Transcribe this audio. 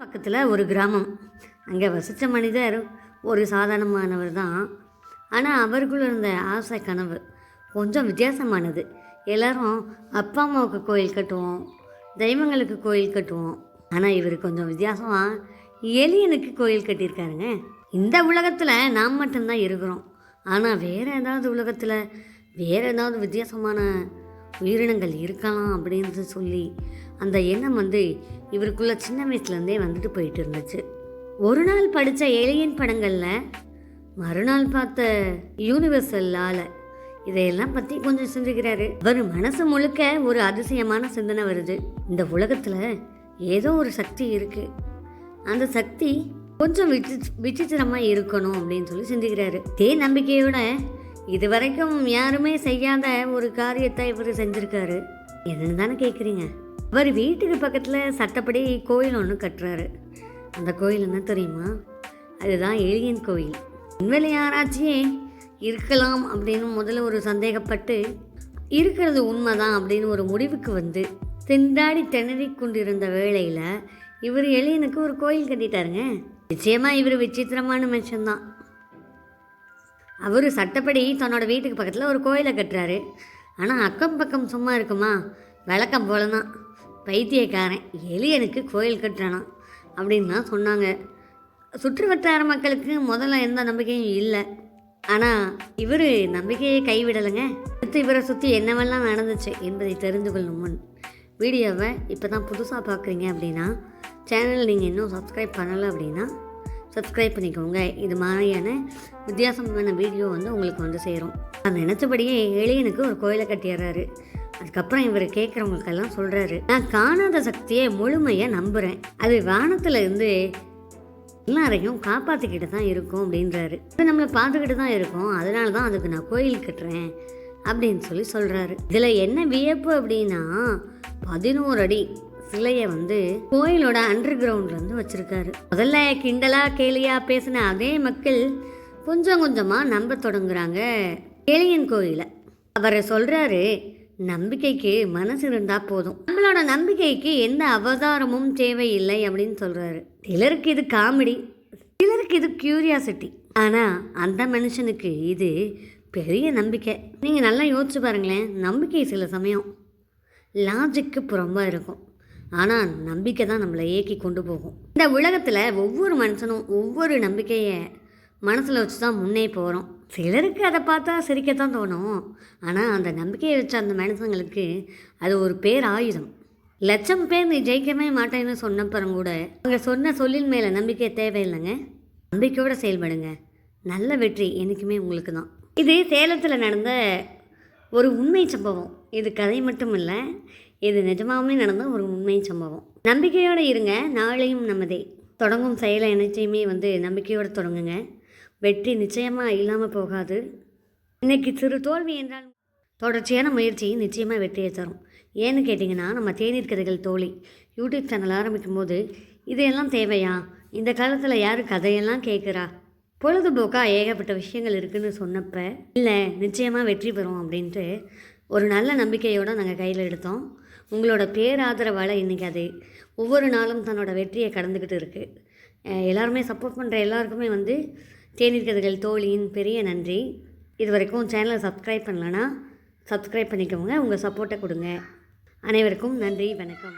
பக்கத்தில் ஒரு கிராமம். அங்கே வசித்த மனிதர் ஒரு சாதாரணமானவர் தான். ஆனால் அவருக்குள்ள இருந்த ஆசை கனவு கொஞ்சம் வித்தியாசமானது. எல்லாரும் அப்பா அம்மாவுக்கு கோயில் கட்டுவோம் தெய்வங்களுக்கு கோயில் கட்டுவோம். ஆனால் இவர் கொஞ்சம் வித்தியாசமாக எலியனுக்கு கோயில் கட்டியிருக்காருங்க. இந்த உலகத்தில் நாம் மட்டும்தான் இருக்கிறோம். ஆனால் வேறு ஏதாவது உலகத்தில் வேறு ஏதாவது வித்தியாசமான உயிரினங்கள் இருக்கலாம் அப்படின்னு சொல்லி அந்த எண்ணம் வந்து இவருக்குள்ள சின்ன வயசுலேருந்தே வந்துட்டு போயிட்டு இருந்துச்சு. ஒரு நாள் படித்த ஏலியன் படங்களில் மறுநாள் பார்த்த யூனிவர்சல்லால் இதையெல்லாம் பற்றி கொஞ்சம் சிந்திக்கிறாரு. அவர் மனசு முழுக்க ஒரு அதிசயமான சிந்தனை வருது. இந்த உலகத்தில் ஏதோ ஒரு சக்தி இருக்குது அந்த சக்தி கொஞ்சம் விசி விசித்திரமாக இருக்கணும் அப்படின்னு சொல்லி சிந்திக்கிறாரு. தே நம்பிக்கையோட இதுவரைக்கும் யாருமே செய்யாத ஒரு காரியத்தை இவர் செஞ்சுருக்காரு. என்னன்னு தானே கேட்குறீங்க அவர் வீட்டுக்கு பக்கத்தில் சட்டப்படி கோயில் ஒன்று கட்டுறாரு. அந்த கோயில் என்ன தெரியுமா? அதுதான் ஏலியன் கோயில். உண்மையில் யாராச்சியே இருக்கலாம் அப்படின்னு முதல்ல ஒரு சந்தேகப்பட்டு இருக்கிறது உண்மைதான் அப்படின்னு ஒரு முடிவுக்கு வந்து திண்டாடி திணறி கொண்டிருந்த வேளையில் இவர் எலியனுக்கு ஒரு கோயில் கட்டிட்டாருங்க. நிச்சயமாக இவர் விசித்திரமான மனுஷன்தான். அவர் சட்டப்படி தன்னோட வீட்டுக்கு பக்கத்தில் ஒரு கோயிலை கட்டுறாரு. ஆனால் அக்கம் பக்கம் சும்மா இருக்குமா? விளக்கம் போல தான் பைத்தியக்காரன் எலியனுக்கு கோயில் கட்டுறானா அப்படின்னு தான் சொன்னாங்க. சுற்று வட்டார மக்களுக்கு முதல்ல எந்த நம்பிக்கையும் இல்லை. ஆனால் இவர் நம்பிக்கையை கைவிடலைங்க. அடுத்து இவரை சுற்றி என்னவெல்லாம் நடந்துச்சு என்பதை தெரிந்து கொள்ளும் முன் வீடியோவை இப்போ தான் புதுசாக பார்க்குறீங்க அப்படின்னா சேனல் நீங்கள் இன்னும் சப்ஸ்கிரைப் பண்ணலை அப்படின்னா சப்ஸ்கிரைப் பண்ணிக்கோங்க. இது மாதிரியான வித்தியாசமான வீடியோ வந்து உங்களுக்கு வந்து சேரும். அந்த நினச்சபடியே எளியனுக்கு ஒரு கோயிலை கட்டிடுறாரு. அதுக்கப்புறம் இவர் கேட்குறவங்களுக்கெல்லாம் சொல்கிறாரு நான் காணாத சக்தியை முழுமையாக நம்புகிறேன் அது வானத்தில் இருந்து எல்லாரையும் காப்பாற்றிக்கிட்டு தான் இருக்கும் அப்படின்றாரு. இது நம்மளை பார்த்துக்கிட்டு தான் இருக்கும். அதனால தான் அதுக்கு நான் கோயில் கட்டுறேன் அப்படின்னு சொல்லி சொல்கிறாரு இதில் என்ன வியப்பு அப்படின்னா பதினோரு அடி சிலையை வந்து கோயிலோட அண்டர் கிரவுண்ட்லேருந்து வச்சுருக்காரு. முதல்ல கிண்டலா கேலியா பேசின அதே மக்கள் கொஞ்சம் கொஞ்சமாக நம்ப தொடங்குறாங்க கேளியன் கோயிலை. அவர் சொல்கிறாரு நம்பிக்கைக்கு மனசு இருந்தால் போதும். நம்மளோட நம்பிக்கைக்கு எந்த அவதாரமும் தேவையில்லை அப்படின்னு சொல்கிறாரு சிலருக்கு இது காமெடி சிலருக்கு இது கியூரியாசிட்டி ஆனால் அந்த மனுஷனுக்கு இது பெரிய நம்பிக்கை. நீங்கள் நல்லா யோசிச்சு பாருங்களேன் நம்பிக்கை சில சமயம் லாஜிக்கு புறம்பாக இருக்கும். ஆனால் நம்பிக்கை தான் நம்மளை ஏக்கி கொண்டு போகும். இந்த உலகத்தில் ஒவ்வொரு மனுஷனும் ஒவ்வொரு நம்பிக்கையை மனசில் வச்சு தான் முன்னே போகிறோம் சிலருக்கு அதை பார்த்தா சிரிக்கத்தான் தோணும். ஆனால் அந்த நம்பிக்கையை வச்ச அந்த மனுஷங்களுக்கு அது ஒரு பேர் ஆயுதம். லட்சம் பேர் நீ ஜெயிக்கவே மாட்டேன்னு சொன்னப்பறம் கூட அவங்க சொன்ன சொல்லின் மேலே நம்பிக்கை தேவையில்லைங்க. நம்பிக்கையோடு செயல்படுங்க. நல்ல வெற்றி என்றைக்குமே உங்களுக்கு தான். இது சேலத்தில் நடந்த ஒரு உண்மை சம்பவம். இது கதை மட்டும் இல்லை இது நிஜமாகவுமே நடந்த ஒரு உண்மை சம்பவம். நம்பிக்கையோடு இருங்க நாளையும் நமதே. தொடங்கும் செயலை நிச்சயமே வந்து நம்பிக்கையோடு தொடங்குங்க. வெற்றி நிச்சயமாக இல்லாமல் போகாது. இன்னைக்கு சிறு தோல்வி என்றால் தொடர்ச்சியான முயற்சி நிச்சயமாக வெற்றியை தரும். ஏன்னு கேட்டிங்கன்னா நம்ம தேநீர் கதைகள் தோழி யூடியூப் சேனல் ஆரம்பிக்கும் போது இதையெல்லாம் தேவையா? இந்த காலத்தில் யார் கதையெல்லாம் கேட்குறா பொழுதுபோக்காக ஏகப்பட்ட விஷயங்கள் இருக்குதுன்னு சொன்னப்ப இல்லை நிச்சயமாக வெற்றி பெறும் அப்படின்ட்டு ஒரு நல்ல நம்பிக்கையோடு நாங்கள் கையில் எடுத்தோம். உங்களோட பேராதரவால் இன்றைக்கி அது ஒவ்வொரு நாளும் தன்னோட வெற்றியை கடந்துக்கிட்டு இருக்குது எல்லாருமே சப்போர்ட் பண்ணுற எல்லாருக்குமே வந்து தேநீர் கதைகள் தோழியின் பெரிய நன்றி. இது வரைக்கும் சேனலை சப்ஸ்கிரைப் பண்ணலன்னா சப்ஸ்கிரைப் பண்ணிக்கோங்க. உங்கள் சப்போர்ட்டை கொடுங்க. அனைவருக்கும் நன்றி வணக்கம்.